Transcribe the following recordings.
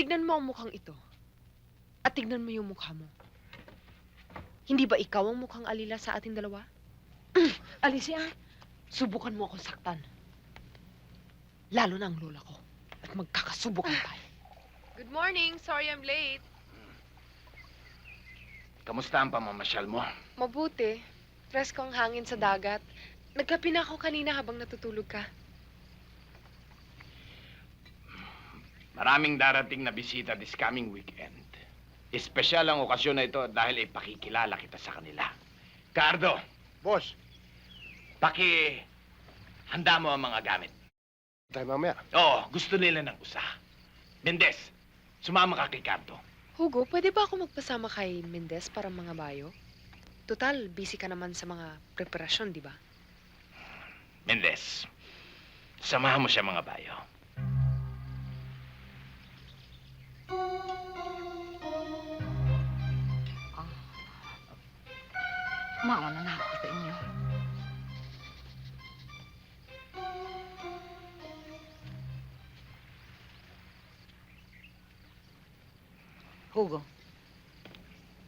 Tignan mo ang mukhang ito. At tignan mo yung mukha mo. Hindi ba ikaw ang mukhang alila sa ating dalawa? Alicia, subukan mo akong saktan. Lalo na ang lola ko. At magkakasubukan tayo. Good morning. Sorry I'm late. Kamusta ang pamamasyal mo? Mabuti. Presko ang hangin sa dagat. Nagkape na ako kanina habang natutulog ka. Maraming darating na bisita this coming weekend. Espesyal ang okasyon na ito dahil ipakikilala kita sa kanila. Cardo, Boss, paki handa mo ang mga gamit. tayo mamaya. Oo, gusto nila ng usa. Mendez, sumama ka kay Cardo. Hugo, pwede ba ako magpasama kay Mendez para mga bayo? Total, busy ka naman sa mga preparasyon, di ba? Mendez, samahan mo siya mga bayo. Mauna na ako sa inyo. Hugo,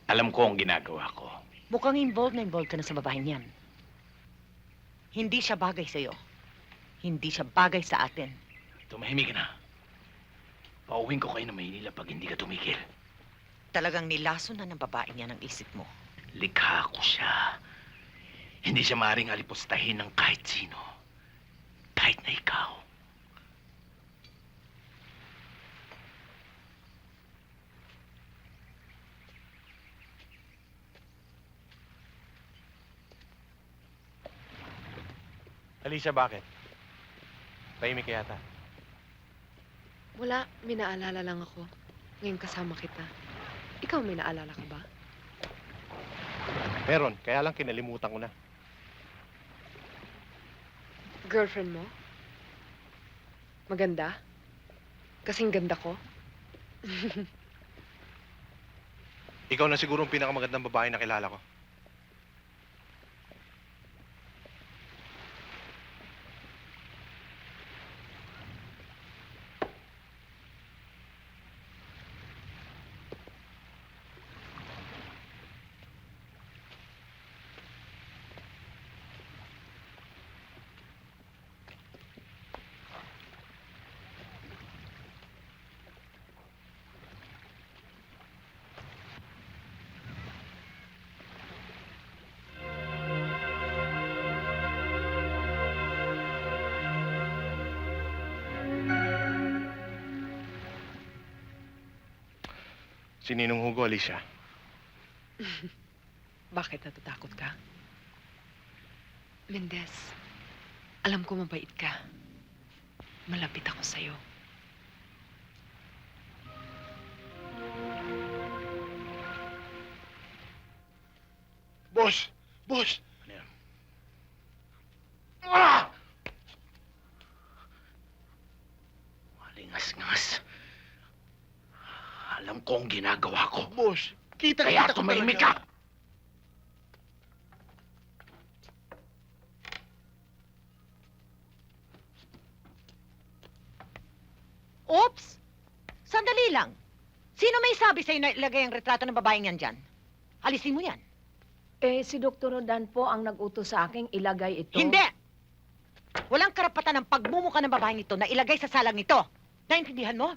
Alam ko ang ginagawa ko. mukhang involved na involved ka na sa babaeng yan. Hindi siya bagay sa'yo. Hindi siya bagay sa atin. Tumahimik na. Pauwiin ko kayo ng Maynila pag hindi ka tumigil. Talagang nilaso na ng babaeng yan ang isip mo. Likha ko siya. Hindi siya maaaring alipustahin ng kahit sino. Kahit na ikaw. Alicia, bakit? Tahimik ka yata. Wala, may naalala lang ako. Ngayon kasama kita. Ikaw may naalala ka ba? Meron, kaya lang kinalimutan ko na. Girlfriend mo? Maganda? Kasing ganda ko? Ikaw na siguro ang pinakamagandang babae na kilala ko. Si Ninong Hugo, Alicia. Bakit natatakot ka? Mendez, alam ko mabait ka. Malapit ako sa'yo. Boss! Boss! Ano yan? Ah! Malingas-ngas. Alam ko ang ginagawa ko. Boss! Kita Kaya kita ko tumahimik talaga. ka! Oops! Sandali lang. Sino may sabi sa'yo na ilagay ang retrato ng babaeng yan dyan? Alisin mo yan. Eh, si Dr. Rodan po ang nag-utos sa aking ilagay ito. Hindi! Walang karapatan ng pagmumuka ng babaeng ito na ilagay sa salang ito. Naintindihan mo?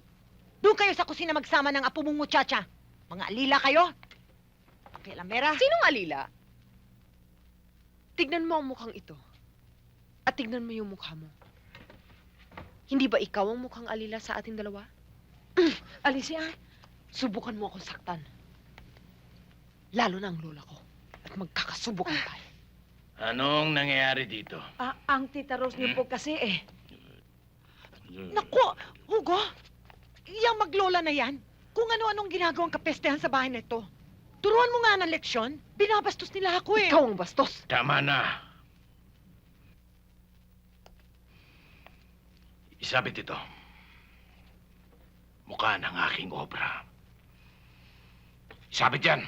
Doon kayo sa kusina magsama ng apo mong muchacha. Mga alila kayo. Pakialamera. Sinong alila? Tignan mo ang mukhang ito. At tignan mo yung mukha mo. Hindi ba ikaw ang mukhang alila sa ating dalawa? Alicia, Subukan mo akong saktan. Lalo na ang lola ko. At magkakasubukan tayo. Anong nangyayari dito? ah, ang tita Rose niyo po kasi eh. Naku! Hugo! Iyang maglola na yan. Kung ano-anong ginagawang kapestehan sa bahay nito. Turuan mo nga ng leksyon. Binabastos nila ako eh. Ikaw ang bastos. Tama na. Isabit ito. Mukha ng aking obra. Isabit yan.